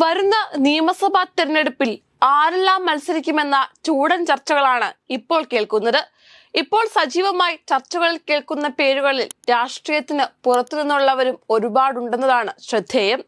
വരുന്ന നിയമസഭാ തെരഞ്ഞെടുപ്പിൽ ആരെല്ലാം മത്സരിക്കുമെന്ന ചൂടൻ ചർച്ചകളാണ് ഇപ്പോൾ കേൾക്കുന്നത്. ഇപ്പോൾ സജീവമായി ചർച്ചകളിൽ കേൾക്കുന്ന പേരുകളിൽ രാഷ്ട്രീയത്തിന് പുറത്തു നിന്നുള്ളവരും ഒരുപാടുണ്ടെന്നതാണ് ശ്രദ്ധേയം.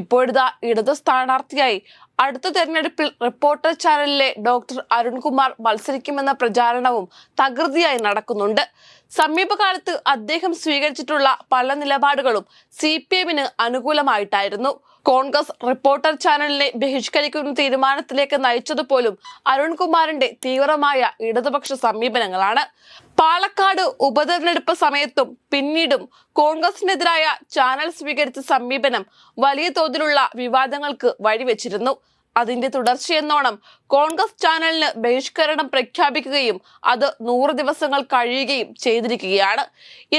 ഇപ്പോഴിതാ ഇടതു സ്ഥാനാർത്ഥിയായി അടുത്ത തെരഞ്ഞെടുപ്പിൽ റിപ്പോർട്ടർ ചാനലിലെ ഡോക്ടർ അരുൺകുമാർ മത്സരിക്കുമെന്ന പ്രചാരണവും തകൃതിയായി നടക്കുന്നുണ്ട്. സമീപകാലത്ത് അദ്ദേഹം സ്വീകരിച്ചിട്ടുള്ള പല നിലപാടുകളും സി പി എമ്മിന് അനുകൂലമായിട്ടായിരുന്നു. കോൺഗ്രസ് റിപ്പോർട്ടർ ചാനലിനെ ബഹിഷ്കരിക്കുന്ന തീരുമാനത്തിലേക്ക് നയിച്ചതുപോലും അരുൺകുമാറിന്റെ തീവ്രമായ ഇടതുപക്ഷ സമീപനങ്ങളാണ്. പാലക്കാട് ഉപതെരഞ്ഞെടുപ്പ് സമയത്തും പിന്നീടും കോൺഗ്രസിനെതിരായ ചാനൽ സ്വീകരിച്ച സമീപനം വലിയ തോതിലുള്ള വിവാദങ്ങൾക്ക് വഴിവെച്ചിരുന്നു. അതിന്റെ തുടർച്ചയെന്നോണം കോൺഗ്രസ് ചാനലിന് ബഹിഷ്കരണം പ്രഖ്യാപിക്കുകയും അത് നൂറ് ദിവസങ്ങൾ കഴിയുകയും ചെയ്തിരിക്കുകയാണ്.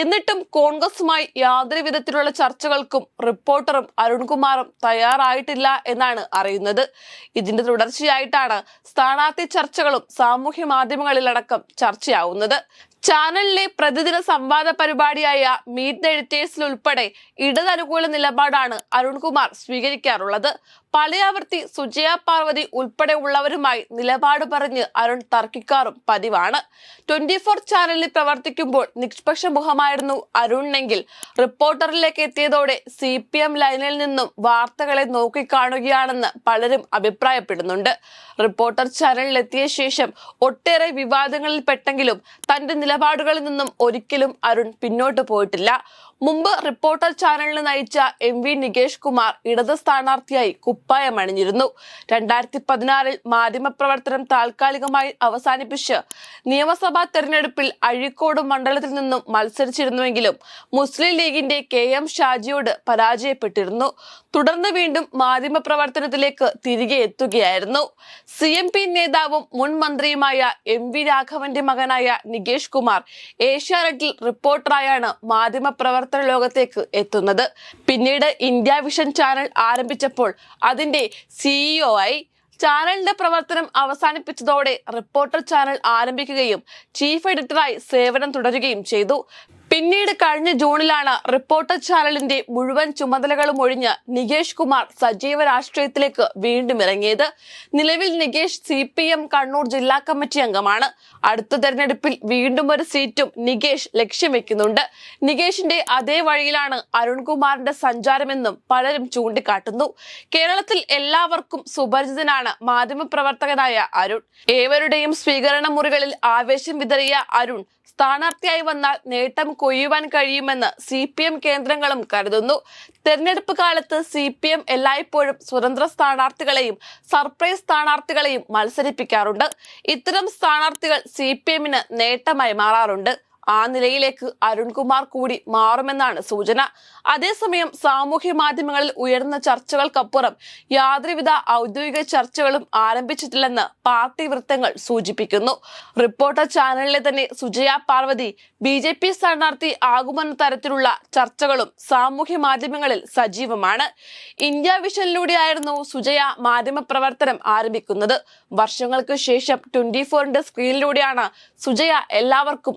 എന്നിട്ടും കോൺഗ്രസുമായി യാതൊരു വിധത്തിലുള്ള ചർച്ചകൾക്കും റിപ്പോർട്ടറും അരുൺകുമാറും തയ്യാറായിട്ടില്ല എന്നാണ് അറിയുന്നത്. ഇതിന്റെ തുടർച്ചയായിട്ടാണ് സ്ഥാനാർത്ഥി ചർച്ചകളും സാമൂഹ്യ മാധ്യമങ്ങളിലടക്കം ചർച്ചയാവുന്നത്. ചാനലിലെ പ്രതിദിന സംവാദ പരിപാടിയായ മീറ്റ് ദ എഡിറ്റേഴ്സിൽ ഉൾപ്പെടെ ഇടതനുകൂല നിലപാടാണ് അരുൺകുമാർ സ്വീകരിക്കാറുള്ളത്. പലയാവർത്തി സുജയ പാർവതി ഉൾപ്പെടെ ഉള്ളവരുമായി നിലപാട് പറഞ്ഞ് അരുൺ തർക്കിക്കാറും പതിവാണ്. ട്വന്റി ഫോർ ചാനലിൽ പ്രവർത്തിക്കുമ്പോൾ നിഷ്പക്ഷ മുഖമായിരുന്നു അരുണിനെങ്കിൽ റിപ്പോർട്ടറിലേക്ക് എത്തിയതോടെ സി പി എം ലൈനിൽ നിന്നും വാർത്തകളെ നോക്കിക്കാണുകയാണെന്ന് പലരും അഭിപ്രായപ്പെടുന്നുണ്ട്. റിപ്പോർട്ടർ ചാനലിൽ എത്തിയ ശേഷം ഒട്ടേറെ വിവാദങ്ങളിൽ പെട്ടെങ്കിലും തന്റെ നിലപാടുകളിൽ നിന്നും ഒരിക്കലും അരുൺ പിന്നോട്ട് പോയിട്ടില്ല. മുമ്പ് റിപ്പോർട്ടർ ചാനലിന് നയിച്ച എം വി നികേഷ് കുമാർ ഇടത് സ്ഥാനാർത്ഥിയായി കുപ്പായം അണിഞ്ഞിരുന്നു. രണ്ടായിരത്തി പതിനാറിൽ മാധ്യമപ്രവർത്തനം താൽക്കാലികമായി അവസാനിപ്പിച്ച് നിയമസഭാ തെരഞ്ഞെടുപ്പിൽ അഴീക്കോട് മണ്ഡലത്തിൽ നിന്നും മത്സരിച്ചിരുന്നുവെങ്കിലും മുസ്ലിം ലീഗിന്റെ കെ എം ഷാജിയോട് പരാജയപ്പെട്ടിരുന്നു. തുടർന്ന് വീണ്ടും മാധ്യമപ്രവർത്തനത്തിലേക്ക് തിരികെ എത്തുകയായിരുന്നു. സി എം പി നേതാവും മുൻ മന്ത്രിയുമായ എം വി രാഘവന്റെ മകനായ നികേഷ് കുമാർ ഏഷ്യാനെറ്റിൽ റിപ്പോർട്ടറായാണ് മാധ്യമപ്രവർത്തന ലോകത്തേക്ക് എത്തുന്നത്. പിന്നീട് ഇന്ത്യ വിഷൻ ചാനൽ ആരംഭിച്ചപ്പോൾ അതിന്റെ സിഇഒ ആയി ചാനലിന്റെ പ്രവർത്തനം അവസാനിപ്പിച്ചതോടെ റിപ്പോർട്ടർ ചാനൽ ആരംഭിക്കുകയും ചീഫ് എഡിറ്ററായി സേവനം തുടരുകയും ചെയ്തു. പിന്നീട് കഴിഞ്ഞ ജൂണിലാണ് റിപ്പോർട്ടർ ചാനലിന്റെ മുഴുവൻ ചുമതലകളും ഒഴിഞ്ഞ് നികേഷ് കുമാർ സജീവ രാഷ്ട്രീയത്തിലേക്ക് വീണ്ടും ഇറങ്ങിയത്. നിലവിൽ Nikesh C P M Kannur ജില്ലാ കമ്മിറ്റി അംഗമാണ്. അടുത്ത തെരഞ്ഞെടുപ്പിൽ വീണ്ടും ഒരു സീറ്റും നികേഷ് ലക്ഷ്യം വെക്കുന്നുണ്ട്. നികേഷിന്റെ അതേ വഴിയിലാണ് അരുൺകുമാറിന്റെ സഞ്ചാരമെന്നും പലരും ചൂണ്ടിക്കാട്ടുന്നു. കേരളത്തിൽ എല്ലാവർക്കും സുപരിചിതനാണ് മാധ്യമപ്രവർത്തകനായ അരുൺ. ഏവരുടെയും സ്വീകരണ മുറികളിൽ ആവേശം വിതറിയ അരുൺ സ്ഥാനാർത്ഥിയായി വന്നാൽ നേട്ടം കൊയ്യുവാൻ കഴിയുമെന്ന് സി പി എം കേന്ദ്രങ്ങളും കരുതുന്നു. തെരഞ്ഞെടുപ്പ് കാലത്ത് സി പി എം എല്ലായ്പ്പോഴും സ്വതന്ത്ര സ്ഥാനാർത്ഥികളെയും സർപ്രൈസ് സ്ഥാനാർത്ഥികളെയും മത്സരിപ്പിക്കാറുണ്ട്. ഇത്തരം സ്ഥാനാർത്ഥികൾ സി പി എമ്മിന് നേട്ടമായി മാറാറുണ്ട്. ആ നിലയിലേക്ക് അരുൺകുമാർ കൂടി മാറുമെന്നാണ് സൂചന. അതേസമയം സാമൂഹ്യ മാധ്യമങ്ങളിൽ ഉയർന്ന ചർച്ചകൾക്കപ്പുറം യാതൊരുവിധ ഔദ്യോഗിക ചർച്ചകളും ആരംഭിച്ചിട്ടില്ലെന്ന് പാർട്ടി വൃത്തങ്ങൾ സൂചിപ്പിക്കുന്നു. റിപ്പോർട്ടർ ചാനലിലെ തന്നെ Sujaya Parvathy B J P സ്ഥാനാർത്ഥി ആകുമെന്ന തരത്തിലുള്ള ചർച്ചകളും സാമൂഹ്യ മാധ്യമങ്ങളിൽ സജീവമാണ്. ഇന്ത്യ വിഷനിലൂടെയായിരുന്നു സുജയ മാധ്യമ പ്രവർത്തനം ആരംഭിക്കുന്നത്. വർഷങ്ങൾക്ക് ശേഷം ട്വന്റി ഫോറിന്റെ സ്ക്രീനിലൂടെയാണ് സുജയ എല്ലാവർക്കും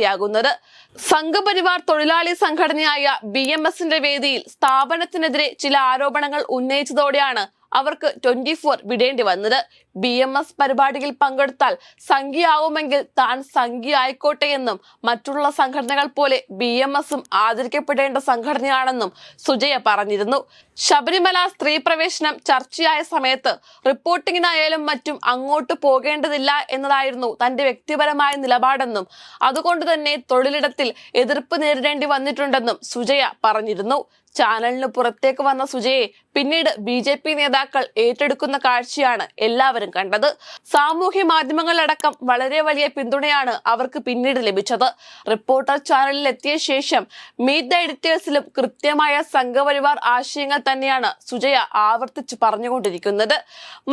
സ്വീകാര്യയാകുന്നത് സംഘപരിവാർ തൊഴിലാളി സംഘടനയായ ബി എം എസിന്റെ വേദിയിൽ സ്ഥാപനത്തിനെതിരെ ചില ആരോപണങ്ങൾ ഉന്നയിച്ചതോടെയാണ് അവർക്ക് ട്വന്റി ഫോർ വിടേണ്ടി വന്നത്. ബി എം എസ് പരിപാടിയിൽ പങ്കെടുത്താൽ സംഖ്യയാവുമെങ്കിൽ താൻ സംഖ്യ ആയിക്കോട്ടെ എന്നും മറ്റുള്ള സംഘടനകൾ പോലെ ബി എം എസും ആദരിക്കപ്പെടേണ്ട സംഘടനയാണെന്നും സുജയ പറഞ്ഞിരുന്നു. ശബരിമല സ്ത്രീ പ്രവേശനം ചർച്ചയായ സമയത്ത് റിപ്പോർട്ടിങ്ങിനായാലും മറ്റും അങ്ങോട്ട് പോകേണ്ടതില്ല എന്നതായിരുന്നു തന്റെ വ്യക്തിപരമായ നിലപാടെന്നും അതുകൊണ്ട് തന്നെ തൊഴിലിടത്തിൽ എതിർപ്പ് നേരിടേണ്ടി വന്നിട്ടുണ്ടെന്നും സുജയ പറഞ്ഞിരുന്നു. ചാനലിന് പുറത്തേക്ക് വന്ന സുജയെ പിന്നീട് ബി ജെ പി നേതാക്കൾ ഏറ്റെടുക്കുന്ന കാഴ്ചയാണ് എല്ലാവരും കണ്ടത്. സാമൂഹ്യ മാധ്യമങ്ങളടക്കം വളരെ വലിയ പിന്തുണയാണ് അവർക്ക് പിന്നീട് ലഭിച്ചത്. റിപ്പോർട്ടർ ചാനലിൽ എത്തിയ ശേഷം മീറ്റ് ദ എഡിറ്റേഴ്സിലും കൃത്യമായ സംഘപരിവാർ ആശയങ്ങൾ തന്നെയാണ് സുജയ ആവർത്തിച്ച് പറഞ്ഞുകൊണ്ടിരിക്കുന്നത്.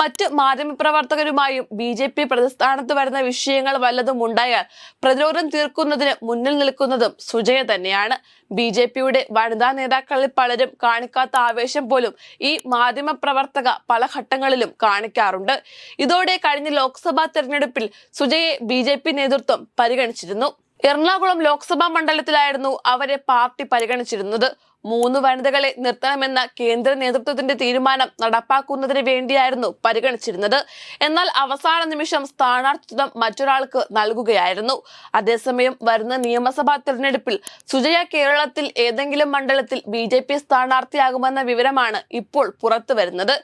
മറ്റ് മാധ്യമപ്രവർത്തകരുമായും ബി ജെ പി പ്രതിസ്ഥാനത്ത് വരുന്ന വിഷയങ്ങൾ വല്ലതും ഉണ്ടായാൽ പ്രതിരോധം തീർക്കുന്നതിന് മുന്നിൽ നിൽക്കുന്നതും സുജയ തന്നെയാണ്. ബി ജെ പിയുടെ വനിതാ നേതാക്കളിൽ പലരും കാണിക്കാത്ത ആവേശം പോലും ഈ മാധ്യമ പ്രവർത്തക പല ഘട്ടങ്ങളിലും കാണിക്കാറുണ്ട്. ഇതോടെ കഴിഞ്ഞ ലോക്സഭാ തെരഞ്ഞെടുപ്പിൽ സുജയെ ബി ജെ പി നേതൃത്വം പരിഗണിച്ചിരുന്നു. എറണാകുളം ലോക്സഭാ മണ്ഡലത്തിലായിരുന്നു അവരെ പാർട്ടി പരിഗണിച്ചിരുന്നത്. മൂന്ന് വനിതകളെ നിർത്തണമെന്ന കേന്ദ്ര നേതൃത്വത്തിന്റെ തീരുമാനം നടപ്പാക്കുന്നതിന് വേണ്ടിയായിരുന്നു പരിഗണിച്ചിരുന്നത്. എന്നാൽ അവസാന നിമിഷം സ്ഥാനാർത്ഥിത്വം മറ്റൊരാൾക്ക് നൽകുകയായിരുന്നു. അതേസമയം വരുന്ന നിയമസഭാ തെരഞ്ഞെടുപ്പിൽ സുജയ കേരളത്തിൽ ഏതെങ്കിലും മണ്ഡലത്തിൽ ബി ജെ പി സ്ഥാനാർത്ഥിയാകുമെന്ന വിവരമാണ് ഇപ്പോൾ പുറത്തു വരുന്നത്.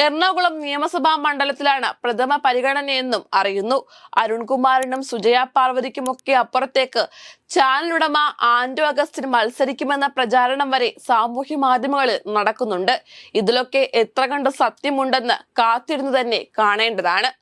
എറണാകുളം നിയമസഭാ മണ്ഡലത്തിലാണ് പ്രഥമ പരിഗണനയെന്നും അറിയുന്നു. അരുൺകുമാറിനും സുജയ പാർവതിക്കുമൊക്കെ അപ്പുറത്തേക്ക് ചാനലുടമ ആന്റോ അഗസ്റ്റിൻ മത്സരിക്കുമെന്ന പ്രചാരണം വരെ സാമൂഹ്യ മാധ്യമങ്ങളിൽ നടക്കുന്നുണ്ട്. ഇതിലൊക്കെ എത്ര കണ്ട് സത്യമുണ്ടെന്ന് കാത്തിരുന്ന് തന്നെ കാണേണ്ടതാണ്.